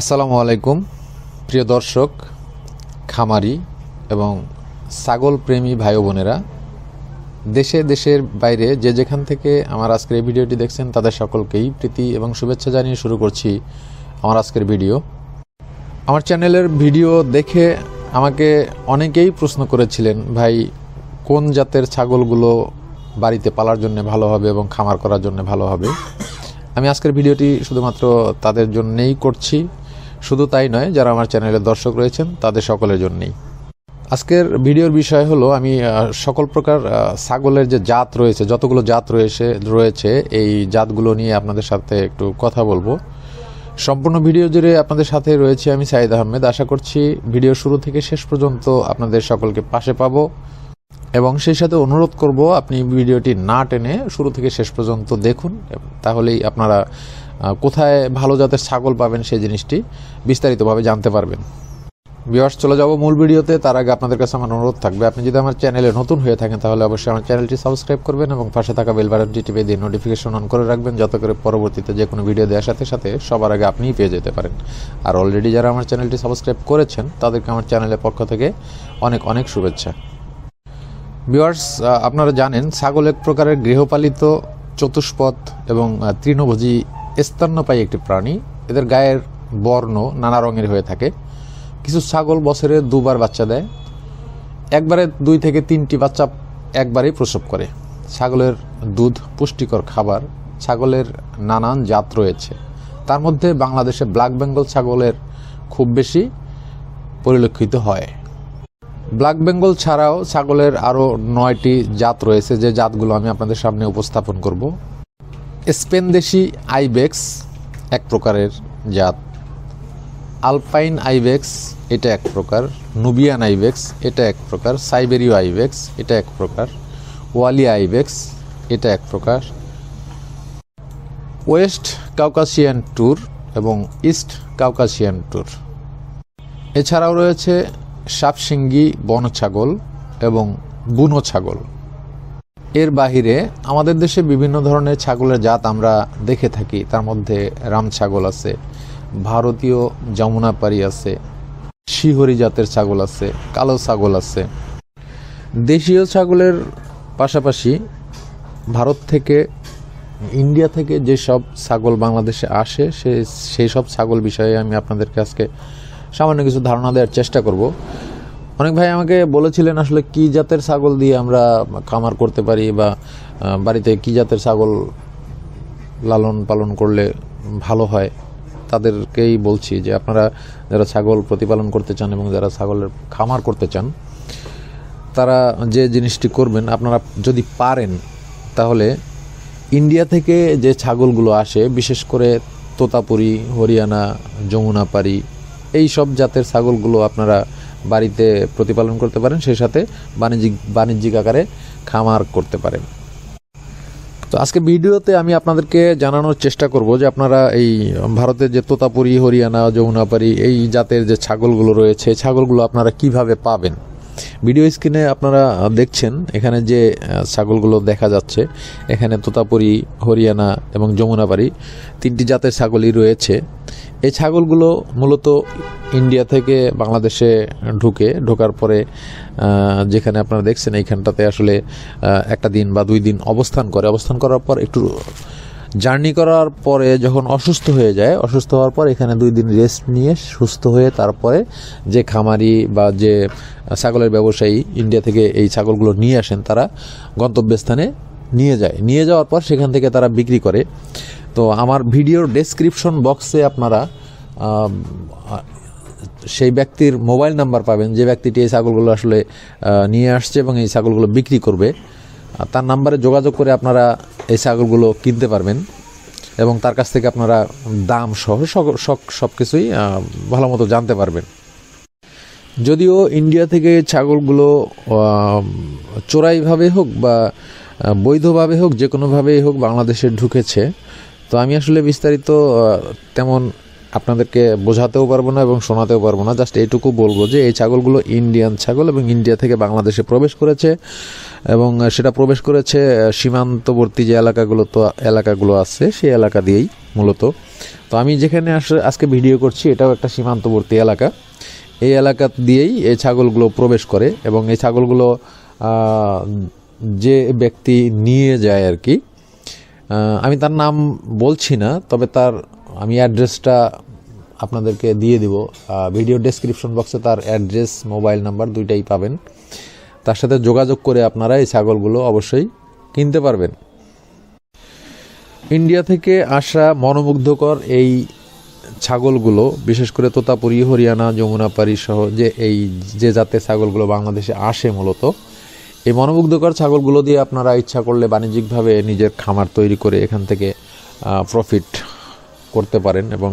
আসসালামু আলাইকুম, প্রিয় দর্শক, খামারি এবং ছাগল প্রেমী ভাই বোনেরা। দেশে দেশের বাইরে যে যেখান থেকে আমার আজকের ভিডিওটি দেখছেন, তাদের সকলকেই প্রীতি এবং শুভেচ্ছা জানিয়ে শুরু করছি আমার আজকের ভিডিও। আমার চ্যানেলের ভিডিও দেখে আমাকে অনেকেই প্রশ্ন করেছিলেন, ভাই, কোন জাতের ছাগলগুলো বাড়িতে পালার জন্য ভালো হবে এবং খামার করার জন্য ভালো হবে? আমি আজকের ভিডিওটি শুধুমাত্র তাদের জন্যেই করছি। শুধু তাই নয়, যারা আমার চ্যানেলের দর্শক রয়েছেন, তাদের সকলের জন্যেই। আজকের ভিডিওর বিষয় হলো, আমি সকল প্রকার ছাগলের যে জাত রয়েছে, যতগুলো জাত রয়েছে রয়েছে, এই জাতগুলো নিয়ে আপনাদের সাথে একটু কথা বলব। সম্পূর্ণ ভিডিও জুড়ে আপনাদের সাথে রয়েছে আমি সাইদ আহমেদ। আশা করছি ভিডিও শুরু থেকে শেষ পর্যন্ত আপনাদের সকলকে পাশে পাবো। এবং সেই সাথে অনুরোধ করব, আপনি ভিডিওটি না টেনে শুরু থেকে শেষ পর্যন্ত দেখুন তাহলেই আপনারা কোথায় ভালো জাতের ছাগল পাবেন সেই জিনিসটি বিস্তারিতভাবে জানতে পারবেন। বিয়ার্স চলে যাব মূল ভিডিওতে। তার আগে আপনাদের কাছে আমার অনুরোধ থাকবে, আপনি যদি আমার চ্যানেলে নতুন হয়ে থাকেন, তাহলে অবশ্যই আমার চ্যানেলটি সাবস্ক্রাইব করবেন এবং পাশে থাকা বেল বাটনটি টিপে দিয়ে নোটিফিকেশন অন করে রাখবেন, যাতে করে পরবর্তীতে যে কোনো ভিডিও দেওয়ার সাথে সাথে সবার আগে আপনিই পেয়ে যেতে পারেন। আর অলরেডি যারা আমার চ্যানেলটি সাবস্ক্রাইব করেছেন, তাদেরকে আমার চ্যানেলের পক্ষ থেকে অনেক অনেক শুভেচ্ছা। ভিউয়ার্স আপনারা জানেন, ছাগল এক প্রকারের গৃহপালিত চতুষ্পদ এবং তৃণভোজী স্তন্যপায়ী একটি প্রাণী। এদের গায়ের বর্ণ নানা রঙের হয়ে থাকে। কিছু ছাগল বছরে দুবার বাচ্চা দেয়। একবারে দুই থেকে তিনটি বাচ্চা একবারেই প্রসব করে। ছাগলের দুধ পুষ্টিকর খাবার, ছাগলের নানান জাত রয়েছে। তার মধ্যে বাংলাদেশে ব্ল্যাক বেঙ্গল ছাগলের খুব বেশি পরিলক্ষিত হয়। ব্ল্যাক বেঙ্গল ছাড়াও ছাগলের আরও নয়টি জাত রয়েছে, যে জাতগুলো আমি আপনাদের সামনে উপস্থাপন করব। স্পেন দেশি আইবেক্স এক প্রকারের জাত। আলপাইন আইবেক্স এটা এক প্রকার। নুবিয়ান আইবেক্স এটা এক প্রকার। সাইবেরীয় আইবেক্স এটা এক প্রকার। ওয়ালিয়া আইবেক্স এটা এক প্রকার। ওয়েস্ট কাউকাসিয়ান ট্যুর এবং ইস্ট কাউকাসিয়ান ট্যুর। এছাড়াও রয়েছে সাপসিঙ্গি বন ছাগল এবং বুনো ছাগল। এর বাহিরে আমাদের দেশে বিভিন্ন ধরনের ছাগলের জাত আমরা দেখে থাকি। তার মধ্যে রাম ছাগল আছে, ভারতীয় যমুনাপারি আছে, শিহরি জাতের ছাগল আছে, কালো ছাগল আছে। দেশীয় ছাগলের পাশাপাশি ভারত থেকে, ইন্ডিয়া থেকে যেসব ছাগল বাংলাদেশে আসে, সে সেই সব ছাগল বিষয়ে আমি আপনাদেরকে আজকে সামান্য কিছু ধারণা দেওয়ার চেষ্টা করব। অনেক ভাই আমাকে বলেছিলেন আসলে কি জাতের ছাগল দিয়ে আমরা খামার করতে পারি বা বাড়িতে কি জাতের ছাগল লালন পালন করলে ভালো হয়, তাদেরকেই বলছি যে আপনারা যারা ছাগল প্রতিপালন করতে চান এবং যারা ছাগলের খামার করতে চান, তারা যে জিনিসটি করবেন, আপনারা যদি পারেন, তাহলে ইন্ডিয়া থেকে যে ছাগলগুলো আসে, বিশেষ করে তোতাপুরি, হরিয়ানা, যমুনাপাড়ি এই সব জাতের ছাগলগুলো আপনারা বাড়িতে প্রতিপালন করতে পারেন, সেই সাথে বাণিজ্যিক বাণিজ্যিক আকারে খামার করতে পারেন। তো আজকে ভিডিওতে আমি আপনাদেরকে জানানোর চেষ্টা করব যে আপনারা এই ভারতের যে তোতাপুরি, হরিয়ানা, যমুনাপাড়ি এই জাতের যে ছাগলগুলো রয়েছে, ছাগলগুলো আপনারা কীভাবে পাবেন। ভিডিও স্ক্রিনে আপনারা দেখছেন, এখানে যে ছাগলগুলো দেখা যাচ্ছে, এখানে তোতাপুরি, হরিয়ানা এবং যমুনাপাড়ি তিনটি জাতের ছাগলই রয়েছে। এই ছাগলগুলো মূলত ইন্ডিয়া থেকে বাংলাদেশে ঢুকে, ঢোকার পরে যেখানে আপনারা দেখছেন, এইখানটাতে আসলে একটা দিন বা দুই দিন অবস্থান করে। অবস্থান করার পর একটু জার্নি করার পরে যখন অসুস্থ হয়ে যায়, অসুস্থ হওয়ার পর এখানে দুই দিন রেস্ট নিয়ে সুস্থ হয়ে তারপরে যে খামারি বা যে ছাগলের ব্যবসায়ী ইন্ডিয়া থেকে এই ছাগলগুলো নিয়ে আসেন, তারা গন্তব্যস্থানে নিয়ে যায়। নিয়ে যাওয়ার পর সেখান থেকে তারা বিক্রি করে। তো আমার ভিডিওর ডেসক্রিপশন বক্সে আপনারা সেই ব্যক্তির মোবাইল নাম্বার পাবেন, যে ব্যক্তিটি এই ছাগলগুলো আসলে নিয়ে আসছে এবং এই ছাগলগুলো বিক্রি করবে। তার নাম্বারে যোগাযোগ করে আপনারা এই ছাগলগুলো কিনতে পারবেন এবং তার কাছ থেকে আপনারা দাম সহ সব কিছুই ভালো মতো জানতে পারবেন। যদিও ইন্ডিয়া থেকে ছাগলগুলো চোরাইভাবে হোক বা বৈধভাবে হোক যে কোনোভাবেই হোক বাংলাদেশে ঢুকেছে, তো আমি আসলে বিস্তারিত তেমন আপনাদেরকে বোঝাতেও পারব না এবং শোনাতেও পারব না। জাস্ট এইটুকু বলব যে এই ছাগলগুলো ইন্ডিয়ান ছাগল এবং ইন্ডিয়া থেকে বাংলাদেশে প্রবেশ করেছে এবং সেটা প্রবেশ করেছে সীমান্তবর্তী যে এলাকাগুলো, তো এলাকাগুলো আছে, সেই এলাকা দিয়েই মূলত। তো আমি যেখানে আস- আজকে ভিডিও করছি, এটাও একটা সীমান্তবর্তী এলাকা। এই এলাকা দিয়েই এই ছাগলগুলো প্রবেশ করে এবং এই ছাগলগুলো যে ব্যক্তি নিয়ে যায় আর কি আমি তার নাম বলছি না, তবে তার আমি অ্যাড্রেসটা আপনাদেরকে দিয়ে দিব। ভিডিও ডেসক্রিপশন বক্সে তার অ্যাড্রেস, মোবাইল নাম্বার দুইটাই পাবেন। তার সাথে যোগাযোগ করে আপনারা এই ছাগলগুলো অবশ্যই কিনতে পারবেন। ইন্ডিয়া থেকে আসা মনোমুগ্ধকর এই ছাগলগুলো, বিশেষ করে তোতাপুরি, হরিয়ানা যমুনাপাড়ি সহ যে এই যে জাতের ছাগলগুলো বাংলাদেশে আসে মূলত, এই মনোমুগ্ধকর ছাগলগুলো দিয়ে আপনারা ইচ্ছা করলে বাণিজ্যিকভাবে নিজের খামার তৈরি করে এখান থেকে প্রফিট করতে পারেন এবং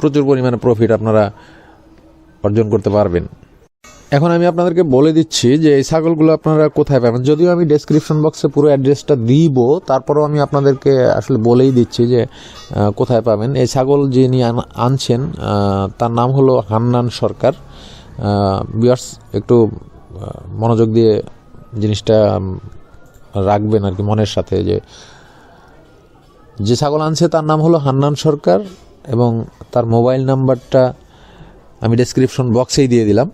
প্রচুর পরিমাণে প্রফিট আপনারা অর্জন করতে পারবেন। এখন আমি আপনাদেরকে বলে দিচ্ছি যে এই ছাগলগুলো আপনারা কোথায় পাবেন। যদিও আমি ডেসক্রিপশন বক্সে পুরো অ্যাড্রেসটা দিব, তারপরেও আমি আপনাদেরকে আসলে বলেই দিচ্ছি যে কোথায় পাবেন। এই ছাগল যিনি আন- আনছেন তার নাম হলো হান্নান সরকার। বিয়ার্স একটু মনোযোগ দিয়ে জিনিসটা রাখবেন আর কি মনের সাথে যে যে ছাগল আনছে তার নাম হলো হান্নান সরকার এবং তার মোবাইল নাম্বারটা আমি ডেসক্রিপশন বক্সেই দিয়ে দিলাম।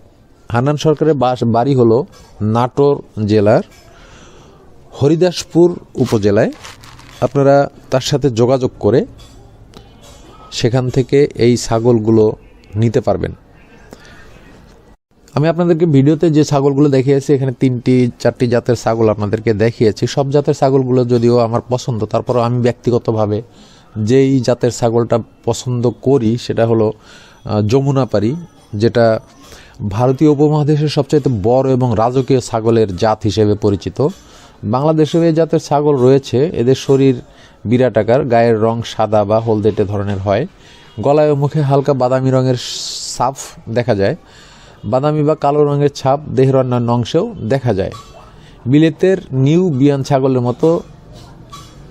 হান্নান সরকারের বাস বাড়ি হলো নাটোর জেলার হরিদাসপুর উপজেলায়। আপনারা তার সাথে যোগাযোগ করে সেখান থেকে এই ছাগলগুলো নিতে পারবেন। আমি আপনাদেরকে ভিডিওতে যে ছাগলগুলো দেখিয়েছি এখানে তিনটি চারটি জাতের ছাগল আপনাদেরকে দেখিয়েছি। সব জাতের ছাগলগুলো যদিও আমার পছন্দ তারপরও আমি ব্যক্তিগতভাবে যেই জাতের ছাগলটা পছন্দ করি সেটা হলো আহ, যমুনাপাড়ি যেটা ভারতীয় উপমহাদেশের সবচাইতে বড় এবং রাজকীয় ছাগলের জাত হিসেবে পরিচিত। বাংলাদেশেও এই জাতের ছাগল রয়েছে এদের শরীর বিরাট আকার গায়ের রং সাদা বা হলদেটে ধরনের হয়। গলায় ও মুখে হালকা বাদামি রঙের সাফ দেখা যায়। বাদামি বা কালো রঙের ছাপ দেহের অন্যান্য অংশেও দেখা যায়। বিলেতের নিউ বিয়ান ছাগলের মতো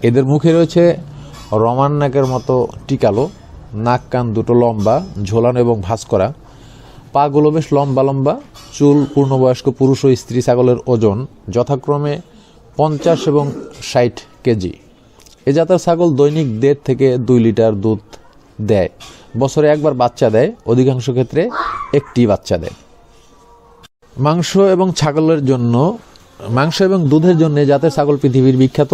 এদের মুখে রয়েছে রমান নাকের মতো টিকালো, নাক কান দুটো লম্বা, ঝোলানো এবং ভাঁজ করা। পাগুলো বেশ লম্বা লম্বা, চুল পূর্ণবয়স্ক পুরুষ ও স্ত্রী ছাগলের ওজন যথাক্রমে পঞ্চাশ এবং ষাট কেজি। এ জাতের ছাগল দৈনিক দেড় থেকে দুই লিটার দুধ দেয়। বছরে একবার বাচ্চা দেয়। অধিকাংশ ক্ষেত্রে একটি বাচ্চা দেয় মাংস এবং ছাগলের জন্য, মাংস এবং দুধের জন্য জাতের ছাগল পৃথিবীর বিখ্যাত।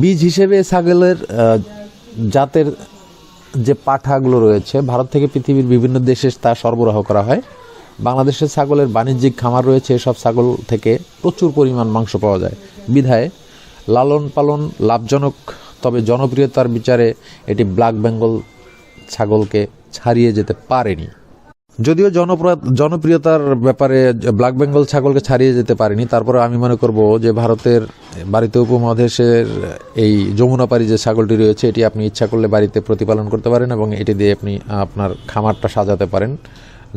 বীজ হিসেবে ছাগলের জাতের যে পাঠাগুলো রয়েছে, ভারত থেকে পৃথিবীর বিভিন্ন দেশে তা সরবরাহ করা হয়। বাংলাদেশের ছাগলের বাণিজ্যিক খামার রয়েছে, এসব ছাগল থেকে প্রচুর পরিমাণ মাংস পাওয়া যায়। বিধায়, লালন পালন লাভজনক, তবে জনপ্রিয়তার বিচারে এটি ব্ল্যাক বেঙ্গল ছাগলকে ছাড়িয়ে যেতে পারেনি। যদিও জনপ্র- জনপ্রিয়তার ব্যাপারে ব্ল্যাক বেঙ্গল ছাগলকে ছাড়িয়ে যেতে পারেনি, তারপরে আমি মনে করব যে ভারতের বাড়িতে উপমহাদেশের এই যমুনাপাড়ি যে ছাগলটি রয়েছে, এটি আপনি ইচ্ছা করলে বাড়িতে প্রতিপালন করতে পারেন এবং এটি দিয়ে আপনি আপনার খামারটা সাজাতে পারেন।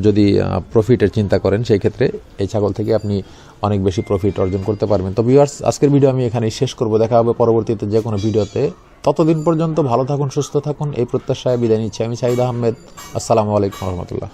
যদি প্রফিটের চিন্তা করেন, সেই ক্ষেত্রে এই ছাগল থেকে আপনি অনেক বেশি প্রফিট অর্জন করতে পারবেন। তো ভিউয়ার্স আজকের ভিডিও আমি এখানেই শেষ করব। দেখা হবে পরবর্তীতে যে কোনো ভিডিওতে ততদিন পর্যন্ত ভালো থাকুন, সুস্থ থাকুন। এই প্রত্যাশায় বিদায় নিচ্ছি আমি সাইদ আহমেদ। আসসালামু আলাইকুম রহমতুল্লাহ।